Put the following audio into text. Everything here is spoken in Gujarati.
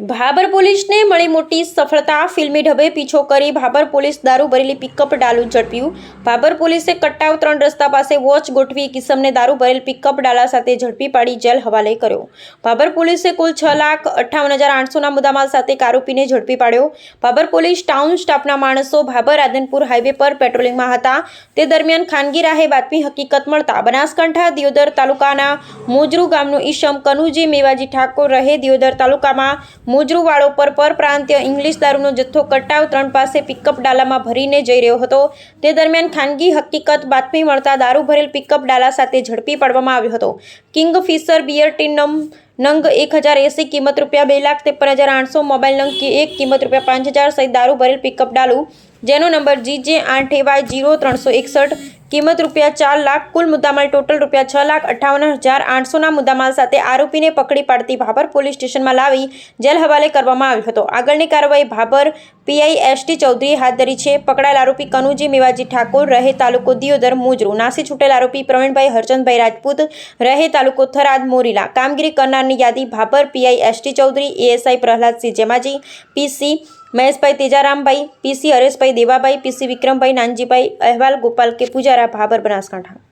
ભાબર પોલીસને મળી મોટી સફળતા. ફિલ્મી ઢબે પીછો કરી ભાબર પોલીસ દારૂ ભરેલી પિકઅપ ડાલું ઝડપ્યું. ભાબર પોલીસે કટ્ટાવ ત્રણ રસ્તા પાસે વોચ ગોઠવી કિસમને દારૂ ભરેલ પિકઅપ ડાલા સાથે ઝડપી પાડી જેલ હવાલે કર્યો. ભાબર પોલીસે કુલ છ લાખ અઠ્ઠાવન હજાર આઠસોના મુદ્દામાલ સાથે આરોપીને ઝડપી પાડ્યો. ભાબર પોલીસ ટાઉન સ્ટાફના માણસો ભાબર આદનપુર હાઈવે પર પેટ્રોલિંગમાં હતા. તે દરમિયાન ખાનગી રાહે બાતમી હકીકત મળતા બનાસકાંઠા દિયોદર તાલુકાના મોજરૂ ગામનો ઈશમ કનુજી મેવાજી ઠાકોર રહે દિયોદર તાલુકામાં મોજરૂવાળો પર પરપ્રાંતીય ઇંગ્લિશ દારૂનો જથ્થો કટાવ ત્રણ પાસે પિકઅપ ડાલામાં ભરીને જઈ રહ્યો હતો. તે દરમિયાન ખાનગી હકીકત બાતમી મળતા દારૂ ભરેલ પિકઅપ ડાલા સાથે ઝડપી પાડવામાં આવ્યો હતો. કિંગ ફિશર બિયર ટીનમ નંગ એક હજાર એંસી કિંમત રૂપિયા બે લાખ ત્રેપન હજાર આઠસો, મોબાઈલ નંગ એક કિંમત રૂપિયા પાંચ હજાર સહિત દારૂ ભરેલ પિકઅપ ડાલું, જેનો નંબર જી જે આઠ એવાય જીરો ત્રણસો એકસઠ કિંમત રૂપિયા ચાર લાખ, કુલ મુદ્દામાલ ટોટલ રૂપિયા છ લાખ અઠ્ઠાવન હજાર આઠસોના મુદ્દામાલ સાથે આરોપીને પકડી પાડતી ભાભર પોલીસ સ્ટેશનમાં લાવી જેલ હવાલે કરવામાં આવ્યો હતો. આગળની કાર્યવાહી ભાભર પીઆઈ એસટી ચૌધરીએ હાથ ધરી છે. પકડાયેલ આરોપી કનુજી મેવાજી ઠાકોર, રહે તાલુકો દિયોદર, મુજરૂ. નાસી છૂટેલ આરોપી પ્રવીણભાઈ હરચંદભાઈ રાજપૂત, રહે તાલુકો થરાદ, મોરીલા. કામગીરી કરનારની યાદી Bhabhar PI ST Chaudhary, ASI Prahladsinh Jemaji, PC Maheshbhai Tejarambhai PC Hareshbhai Devabhai PC Vikrambhai Nanjibhai અહેવાલ ગોપાલ કે પૂજારા ભાબર બનાસકાંઠા.